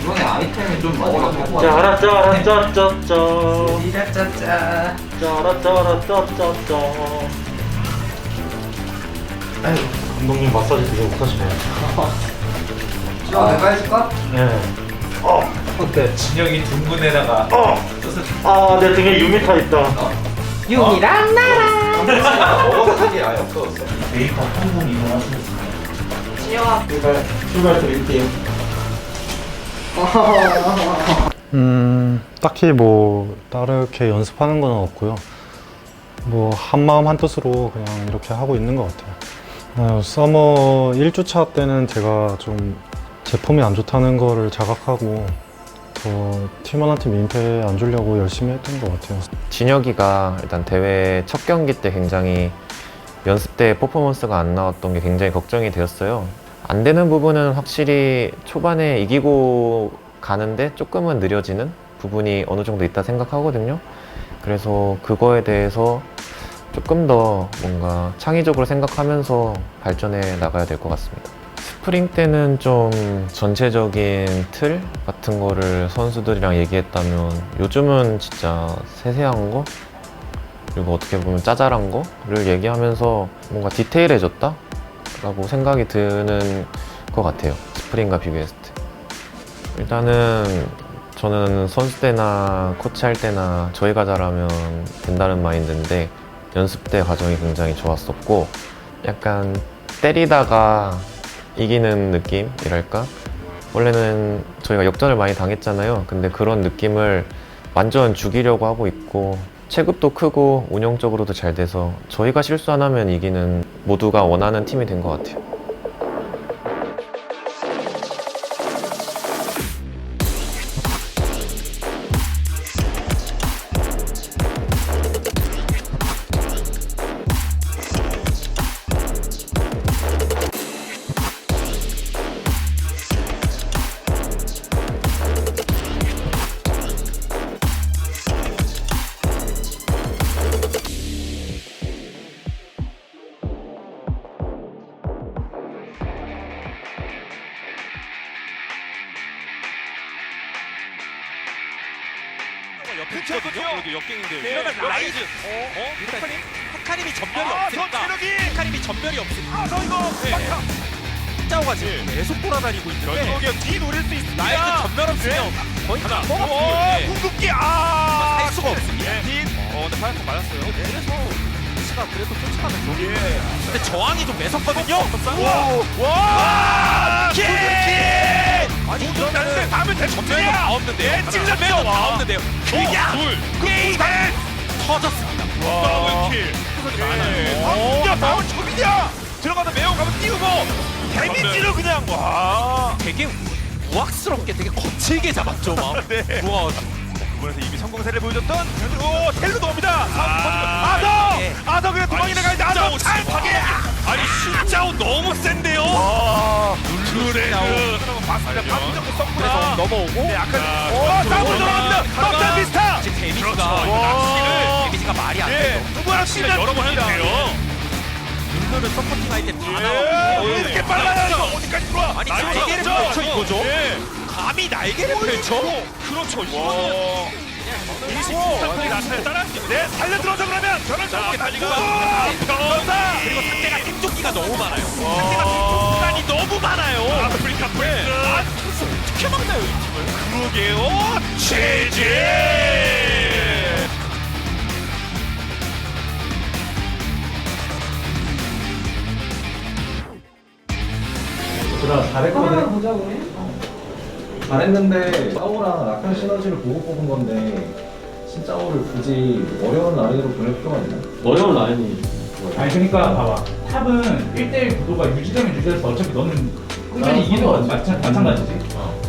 이번에 아이템이 좀 먹어라 먹고 짜라짜라짜짜짜 이라짜짜 짜라짜라짜짜짜 아유 감독님 마사지 되게 못하시네요. 아 내가 해줄까? 네. 어, 어때? 진영이 둥근에다가 어! 아, 내 등에 유미타 있다. 유미랑 나랑. 먹어서 게 아예 없어졌어. 메이크업 한분 이동하시겠 음, 딱히 뭐, 다르게 연습하는 건 없고요. 뭐, 한마음 한뜻으로 그냥 이렇게 하고 있는 것 같아요. 어, 서머 1주차 때는 제가 좀 제품이 안 좋다는 거를 자각하고 더 팀원한테 민폐 안 주려고 열심히 했던 것 같아요. 진혁이가 일단 대회 첫 경기 때 굉장히 연습 때 퍼포먼스가 안 나왔던 게 굉장히 걱정이 되었어요. 안 되는 부분은 확실히 초반에 이기고 가는데 조금은 느려지는 부분이 어느 정도 있다 생각하거든요. 그래서 그거에 대해서 조금 더 뭔가 창의적으로 생각하면서 발전해 나가야 될 것 같습니다. 스프링 때는 좀 전체적인 틀 같은 거를 선수들이랑 얘기했다면 요즘은 진짜 세세한 거 그리고 어떻게 보면 짜잘한 거를 얘기하면서 뭔가 디테일해졌다? 라고 생각이 드는 것 같아요. 스프링과 비교했을 때. 일단은 저는 선수 때나 코치할 때나 저희가 잘하면 된다는 마인드인데 연습 때 과정이 굉장히 좋았었고 약간 때리다가 이기는 느낌이랄까? 원래는 저희가 역전을 많이 당했잖아요. 근데 그런 느낌을 완전 죽이려고 하고 있고 체급도 크고 운영적으로도 잘 돼서 저희가 실수 안 하면 이기는 모두가 원하는 팀이 된 것 같아요. 있거든요. 여기 역갱인데. 네, 이러면 여기. 라이즈. 어? 어? 일단 헤카림이 전멸이 아, 없으니까. 전체력이. 헤카림이 전멸이 없으니까. 아, 저 이거 네. 막타. 짜오가 지금 계속 돌아다니고 있는데 결국에 뒤 노릴 수 있습니다. 라이즈 전멸 없으면 거의 다 어, 먹었어요. 궁극기 아. 살 수가 없습니다. 네. 어, 근데 파이터 맞았어요. 그래서 시가 그래도 쫓아가는 중. 예. 근데 저항이 좀 매섭거든요. 와! 와! 킥! 아니 데 이러면은 다음에 대 전멸도 다 없는데요. 예, 찔렸죠. 전멸도 다 없는데요. 그냥 둘. 게임 터졌습니다. 더블킬. 야, 나온 첩이냐? 들어가다 매우 가면 띄우고 데미지를 그냥 와. 되게 우악스럽게 되게 거칠게 잡았죠. 막. 네. 좋아가지고. 이번에서 이미 성공세를 보여줬던 오 텔로 나옵니다. 아, 아더 예. 아더 그냥 도망이 나 가야지 아더 진짜오, 찰파게. 아니 신짜오 너무 센데요. 그레그 봤습니다. 반전도 그래서 썼구나. 넘어오고 네, 약간 자, 오 싸움으로. 가가 깜짝 비스타. 지금 데미지가 그렇죠. 이거 낚시를 와. 데미지가 말이 안 예, 돼요. 누구랑 시간 여러 번 해도 돼요. 룰러를 서포팅 할 때다 예, 나오는데 이렇게 빨라요. 이거 어디까지 들어와? 아니 날개 날개를 없죠? 펼쳐 이거죠? 예. 감히 날개를 펼쳐? 그렇죠. 와. 이십삼분이 나타에 따라 네 달려 들어서 그러면 저는 저렇게 달리고 변사 그리고 상대가 생존기가 너무 많아요. 상대가 공간이 너무 많아요. 아프리카 프레스 아, 어떻게 막나요 이 팀을? 그러게요 제제 그다 잘했거든. 잘했는데 짜오랑 라칸 시너지를 보고 뽑은 건데 신짜오를 굳이 어려운 라인으로 보낼 필요가 있나? 어려운 라인이. 아니 그러니까 봐봐 탑은 1대1 구도가 유지되면 유지돼서 어차피 너는 꾸준히 이기는 건 마찬, 마찬가지지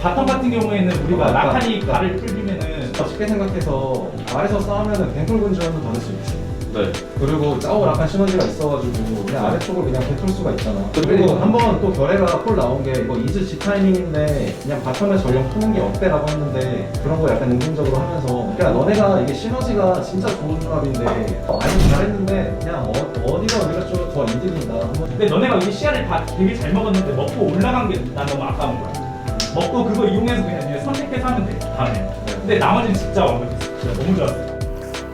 바텀 같은 경우에는 우리가 아, 라칸이. 발을 풀리면은 쉽게 생각해서 말에서 싸우면은 뱅콜 근처는 받을 수 있지. 네. 그리고 짜오 라칸 시너지가 있어가지고 그냥 아래쪽을 그냥 뱉을 수가 있잖아. 그리고 한 번 또 결례가 콜 나온 게 이거 이즈 G 타이밍인데 그냥 바텀에 전령 푸는 게 어때라고 했는데 그런 거 약간 능동적으로 하면서 그러니까 너네가 이게 시너지가 진짜 좋은 조합인데 어, 아니 잘했는데 그냥 어, 어디가 우리가 좀 더 이득인다. 한번 근데 너네가 이 시야를 다 되게 잘 먹었는데 먹고 올라간 게 난 너무 아까운 거야. 먹고 그거 이용해서 그냥 이제 선택해서 하면 돼 다음에. 근데 나머지는 진짜 완벽했어. 진짜 너무 좋았어.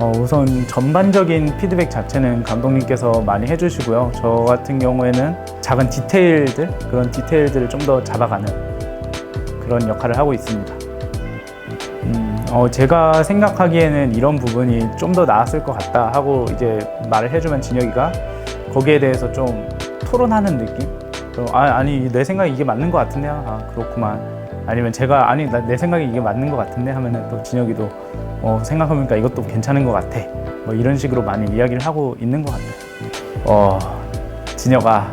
어, 우선 전반적인 피드백 자체는 감독님께서 많이 해주시고요. 저 같은 경우에는 작은 디테일들, 그런 디테일들을 좀 더 잡아가는 그런 역할을 하고 있습니다. 음, 어, 제가 생각하기에는 이런 부분이 좀 더 나았을 것 같다 하고 이제 말을 해주면 진혁이가 거기에 대해서 좀 토론하는 느낌? 또, 아, 아니, 내 생각에 이게 맞는 것 같은데, 아, 그렇구만. 아니면 제가, 아니, 나, 내 생각에 이게 맞는 것 같은데 하면은 또 진혁이도 어, 생각해보니까 이것도 괜찮은 것 같아. 뭐 이런 식으로 많이 이야기를 하고 있는 것 같아요. 어, 진혁아,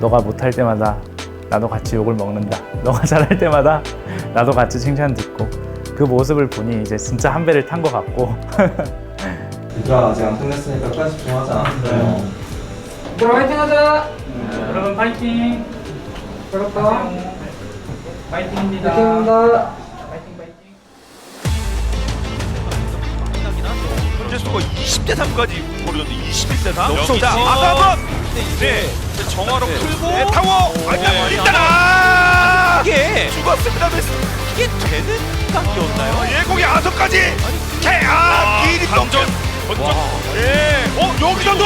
너가 못할 때마다 나도 같이 욕을 먹는다. 너가 잘할 때마다 나도 같이 칭찬 듣고 그 모습을 보니 이제 진짜 한 배를 탄 것 같고 얘들아 아직 안 끝냈으니까 끝까지 집중하자. 어. 얘들아 화이팅 하자 여러분 파이팅! 그렇다 파이팅입니다. 화이팅 한다 파이팅 파이팅. 현재 스코어 20대 3까지 벌어졌는데 21대 3. 여기서 자, 어. 아까 한번 네. 정화로 네. 풀고 네, 타워. 오, 아니, 네, 일단 아! 이게 죽었습니다. 베스. 이게 되는 각이었나요? 예, 거기 아서까지. 캐, 아, 길이 감전. 던져. 예. 어, 여기서도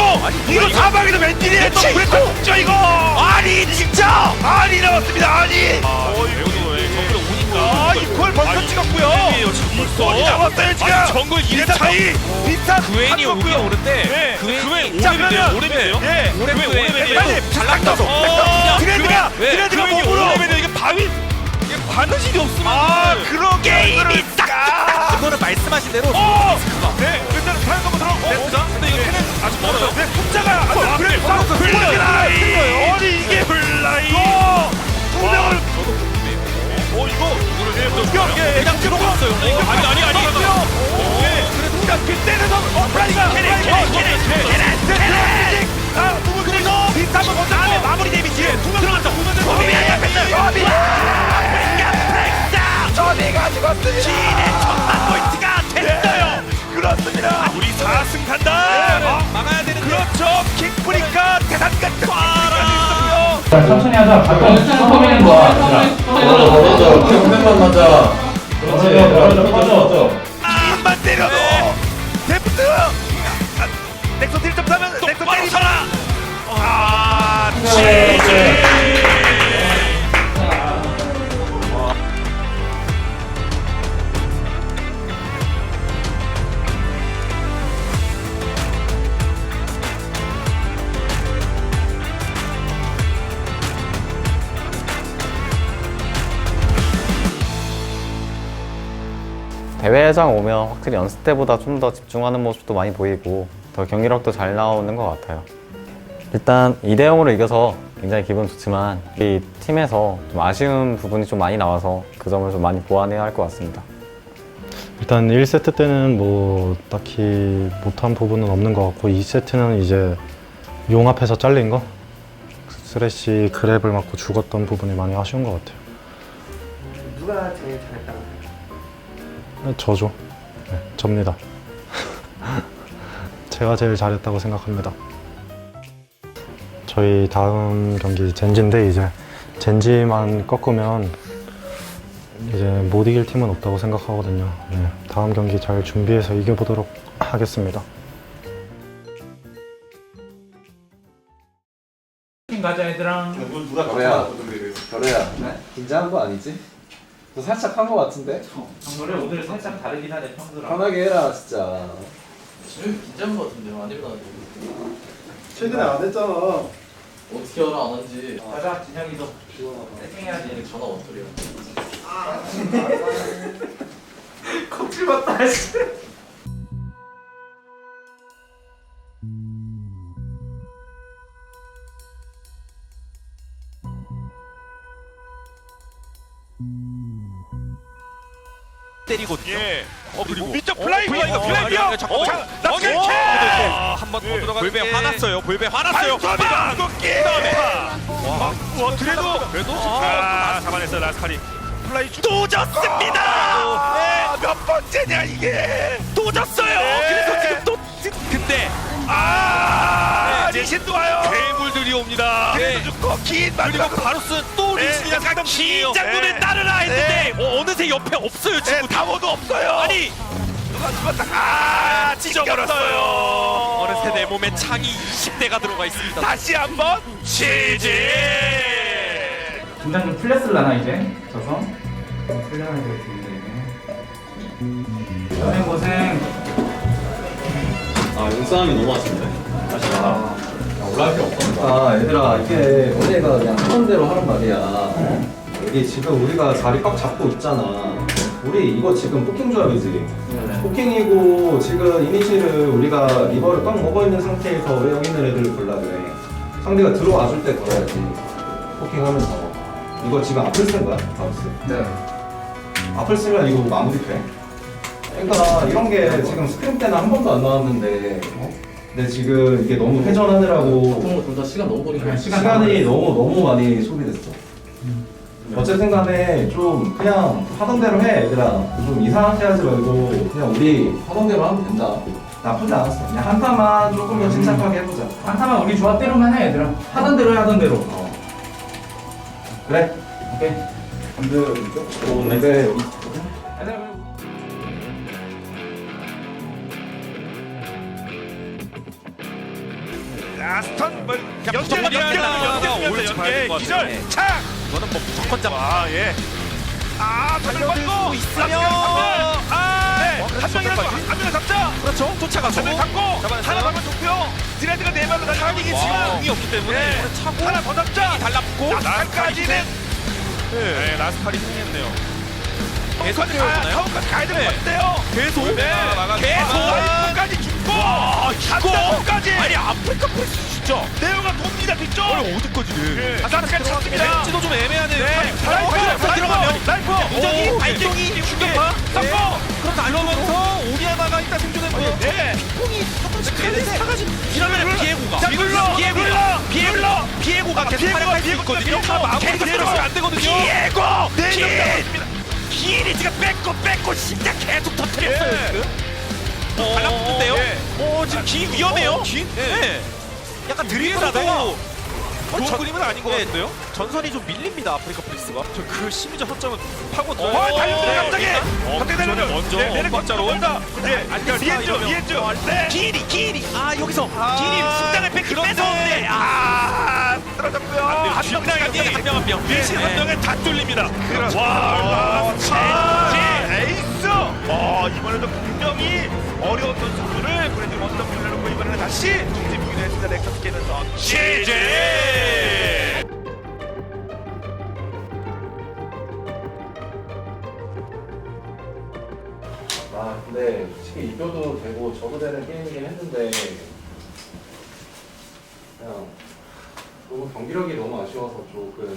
이거 사방에서 웬일이에요? 또 그랬죠 이거. 아니, 진짜. 아니 나왔습니다. 아니. 이퀄이 나왔어요 지금. 아니, 정글 이 이래서 차이 비슷한 그웬이 거고요. 오는데 네. 그웬 그웬 오래돼요. 빨리 잘 낚아서. 어, 드레드가 왜? 드레드가 몸으로. 오래돼요 이게 바위 이게 바느질이 없으면 아, 그런 게임이 딱. 이거는 말씀하신 대로 어. 네. 일단 사연 한번 들어. 네, 근데 이거 캐는 아직 멀어요 네, 숫자가 아, 그래. 플라이. 아니 이 킥프리카 대단 같은 킥프리카 있었고요. 자, 천천히 하자. 바텀 슈퍼맨인 거야. 경맨만 맞아. 그렇지. 떨어져, 떨어져. 입만 때려도 데프트. 아, 넥서 1.4면 넥서 때리잖아. 아, 지지. 대회장 오면 확실히 연습 때보다 좀 더 집중하는 모습도 많이 보이고 더 경기력도 잘 나오는 것 같아요. 일단 2대 0으로 이겨서 굉장히 기분 좋지만 이 팀에서 좀 아쉬운 부분이 좀 많이 나와서 그 점을 좀 많이 보완해야 할 것 같습니다. 일단 1세트 때는 뭐 딱히 못한 부분은 없는 것 같고 2세트는 이제 용 앞에서 잘린 거 쓰레쉬 그랩을 맞고 죽었던 부분이 많이 아쉬운 것 같아요. 누가 제일 잘했다고 네, 저죠. 네, 접니다. 제가 제일 잘했다고 생각합니다. 저희 다음 경기 젠지인데 이제 젠지만 꺾으면 이제 못 이길 팀은 없다고 생각하거든요. 네, 다음 경기 잘 준비해서 이겨보도록 하겠습니다. 팀 가자 얘들아. 결례야. 결례야. 긴장한 거 아니지? 너 살짝 한 거 같은데? 노래 오늘 살짝 다르긴 하네 평소랑. 편하게 해라 진짜. 긴장한 것 같은데요? 안 일어나는 최근에 안 했잖아. 어떻게 알아 안 한지 가자 진영이도. 세팅해야지. 얘네 전화 원소리야 봤다. 씨. 때리거든요. 예. 어 그리고 밑쪽 플라이 플라이 어, 플라이 아니, 아니, 잠깐만. 자, 나 어, 캐치. 어, 한번 더 예. 들어가는 볼배 게 화났어요. 볼배 화났어요. 빵! 그다음에 와, 와 그래도 그래도 아, 잡아냈어요 라스카리. 플라이 또 졌습니다. 네, 몇 번째냐 이게? 또 졌어요. 네. 그래서 지금 또 근데 아, 네, 리신도 와요. 괴물들이 옵니다. 그래도 네. 죽고 긴 그리고 마지막 바로스는 또 네, 리신이랑 약간 상담 중이에요. 긴장군을 네. 따르라 했는데 네. 어, 어느새 옆에 없어요 네, 친구들. 다워도 없어요. 아니 누가 죽었다. 아, 찢어버렸어요. 어느새 내 몸에 창이 20대가 들어가 있습니다. 다시 한번 치즈. 긴장 좀 풀렸을라나 이제 져서 풀려야 될 텐데 고생 고생 아 용싸움이 너무 아쉽네. 다시 가 올라갈 필요 없거든 아 얘들아 이게 너네가 그냥 하던 대로 하는 말이야. 이게 지금 우리가 자리 꽉 잡고 있잖아. 우리 이거 지금 포킹 조합이지. 포킹이고 지금 이니시를 우리가 리버를 꽉 먹어있는 상태에서 왜 여기 있는 애들을 골라 그래 상대가 들어와 줄 때 걸어야지. 포킹하면서 이거 지금 앞을 쓴 거야 바우스? 네. 앞을 쓰면 이거 마무리 돼 그러니까 이런 게 지금 스크림 때는 한 번도 안 나왔는데 어? 근데 지금 이게 너무 회전하느라고 보통 둘다 시간 너무 버리고 시간이 너무 너무 많이 소비됐어. 어쨌든 간에 좀 그냥 하던 대로 해 얘들아. 좀 이상하게 하지 말고 그냥 우리 하던 대로 하면 된다. 나쁘지 않았어. 그냥 한타만 조금 더 침착하게 해보자. 한타만 우리 조합대로만 해 얘들아. 하던 대로 해 하던 대로. 어. 그래. 오케이. 근데 좀 근데 라스턴 뭐 연계 무조건 연계 연계 연계 같아요. 기절. 착 이거는 뭐 무조건 잡아. 아 예. 아 전을 받고 있으면 아한 명이라도 한 명을 잡자 그렇죠. 쫓아가서 한명 잡고. 하나 가면 좋고요. 드레드가 네 발로 지금 공이 없기 때문에 네. 이거는 차고 하나 더 잡자. 달라붙고 라스카리는 네. 라스카리 승리했네요. 계속 까지 뛰어오나요? 처음까지 가야 될것 네. 같은데요. 계속. 네. 막아주고. 계속 라이프까지 죽고 한명까지. 아니 아프리카 프레스 진짜. 네오가 돕니다 뒤쪽 아니 어디까지는 라스카리 찼습니다. 엣지도 좀 애매하네요. 네, 라이프 라이프. 들어가면 라이프. 무적이 오, 발동이 네. 충격파 네. 그럼 날려면서 오리아나가 일단 생존했고요 네. 콩이 조금씩 칼리스타가 지금 이러면 비에고가. 자, 눌러, 비에고가. 눌러, 비에고가 비에고가 계속 활약할 수 있거든요. 마무리가 계속 들어가면 안 되거든요. 비에고! 네 길. 잡았습니다. 길이 지금 뺏고 뺏고 진짜 계속 터뜨렸어요 예. 지금. 어, 달라붙는데요? 예. 어 지금 기 위험해요. 기 네. 약간 드리블하다가 그림은 아닌 것 같은데요? 전선이 좀 밀립니다 아프리카 프리스가. 저그 심리적 허점은 파고 들어요. 어, 달려들어 갑자기! 어, 갑자기 그 전에 달려들어 먼저 네, 엇박자로 네. 이엔주 네. 길이 길이 아 여기서 아, 길이 승장을 뺏기. 뺏었는데 아. 아 떨어졌고요. 한명 나가게 한명 한 명 미신 한 명에 다 뚫립니다. 와 아, 젠지. 에이스! 어 이번에도 분명히 어려운 선수들을 브랜드 원더 풀려놓고 이번에는 다시 중지부기로 했습니다 넥서스 깨면서 치즈 아 근데 솔직히 이겨도 되고 져도 되는 게임이긴 했는데 그냥 너무 경기력이 너무 아쉬워서 조금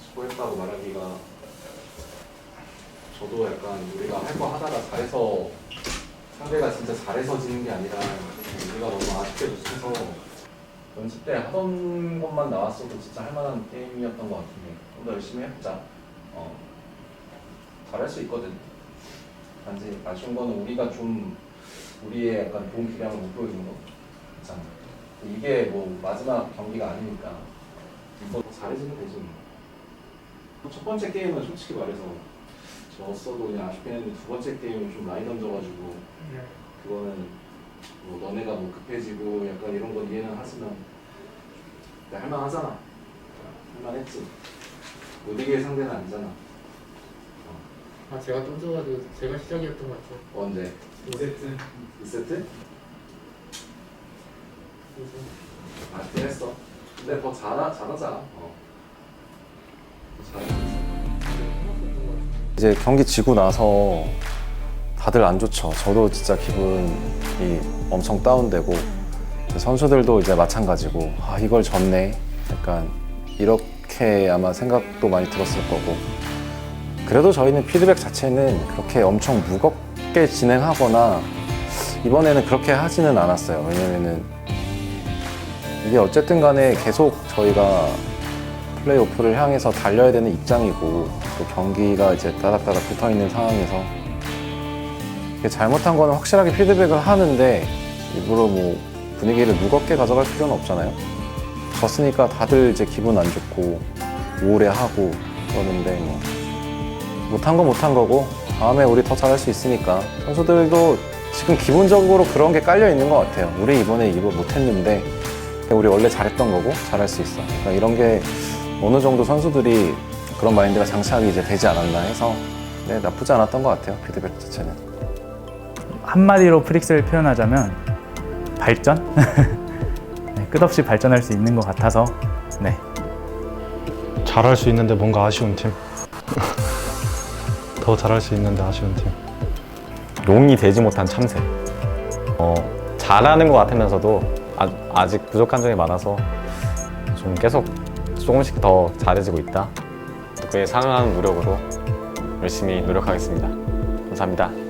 수고했다고 말하기가 저도 약간 우리가 할 거 하다가 잘해서 상대가 진짜 잘해서 지는 게 아니라 우리가 너무 아쉽게 놓쳐서 연습 때 하던 것만 나왔어도 진짜 할 만한 게임이었던 것 같은데 좀 더 열심히 해보자 어. 잘할 수 있거든 단지 아쉬운 거는 우리가 좀 우리의 약간 좋은 기량을 못 보여주는 거 있잖아. 이게 뭐 마지막 경기가 아니니까 이거 잘해주면 되지. 뭐. 첫 번째 게임은 솔직히 말해서 졌어도 그냥 아쉽긴 했는데 두 번째 게임은 좀 많이 던져가지고 그거는 뭐 너네가 뭐 급해지고 약간 이런 건 이해는 하지만 근데 할만하잖아. 할만했지. 못 이길 상대는 아니잖아. 아 제가 좀 져가지고 제가 시작이었던 것 같아요 언제? 2세트 2세트? 맞긴 했어. 근데 더 잘하, 잘하자. 어. 더 잘하자. 이제 경기 지고 나서 다들 안 좋죠. 저도 진짜 기분이 엄청 다운되고 선수들도 이제 마찬가지고 아 이걸 졌네. 약간 이렇게 아마 생각도 많이 들었을 거고 그래도 저희는 피드백 자체는 그렇게 엄청 무겁게 진행하거나 이번에는 그렇게 하지는 않았어요. 왜냐면은 이게 어쨌든 간에 계속 저희가 플레이오프를 향해서 달려야 되는 입장이고 또 경기가 이제 따닥따닥 붙어 있는 상황에서 잘못한 거는 확실하게 피드백을 하는데 일부러 뭐 분위기를 무겁게 가져갈 필요는 없잖아요. 졌으니까 다들 이제 기분 안 좋고 우울해하고 그러는데 뭐 못한 건 못한 거고 다음에 우리 더 잘할 수 있으니까 선수들도 지금 기본적으로 그런 게 깔려 있는 것 같아요. 우리 이번에 이거 못했는데 우리 원래 잘했던 거고 잘할 수 있어. 그러니까 이런 게 어느 정도 선수들이 그런 마인드가 장착이 이제 되지 않았나 해서 네, 나쁘지 않았던 것 같아요. 피드백 자체는. 한마디로 프릭스를 표현하자면 발전? 네, 끝없이 발전할 수 있는 것 같아서 네, 잘할 수 있는데 뭔가 아쉬운 팀. 더 잘할 수 있는데 아쉬운 팀. 용이 되지 못한 참새. 어, 잘하는 것 같으면서도 아, 아직 부족한 점이 많아서 좀 계속 조금씩 더 잘해지고 있다. 그에 상응하는 노력으로 열심히 노력하겠습니다. 감사합니다.